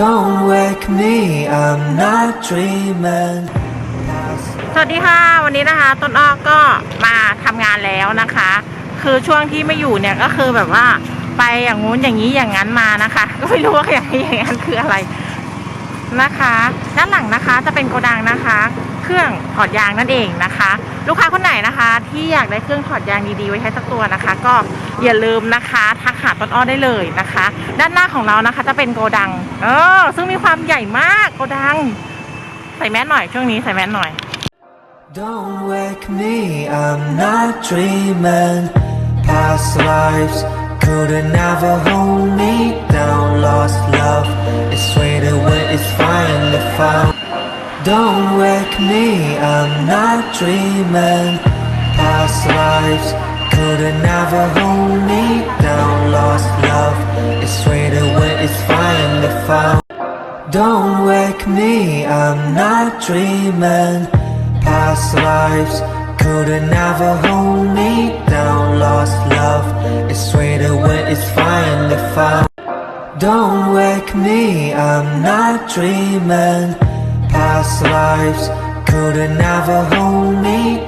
Don't wake me, I'm not dreaming. สวัสดีค่ะ วันนี้นะคะ ต้นอ้อก็มาทำงานแล้วนะคะ คือช่วงที่ไม่อยู่เนี่ยก็คือแบบว่าไปอย่างงู้นอย่างนี้อย่างนั้นมานะคะ ก็ไม่รู้ว่าอย่างนี้อย่างนั้นคืออะไร นะคะ ด้านหลังนะคะจะเป็นโกดังนะคะ เครื่องถอดยางนั่นเองนะคะ ลูกค้าคนไหนนะคะ ที่อยากได้เครื่องถอดยางดีๆไว้ใช้สักตัวนะคะ ก็อย่าลืมนะคะทักหาต้นอ้อได้เลยนะคะ ด้านหน้าของเรานะคะจะเป็นโกดัง เออซึ่งมีความใหญ่มากโกดัง ใส่แมสหน่อยช่วงนี้ใส่แมสหน่อย Don't wake me, I'm not dreaming. Past lives couldn't ever hold me Don't wake me, I'm not dreaming. Past lives couldn't ever hold me down. Lost love is sweeter when it's finally found. Don't wake me, I'm not dreaming. Past lives couldn't ever hold me down. Lost love is sweeter when it's finally found. Don't wake me, I'm not dreaming. Past lives. Could have never hold me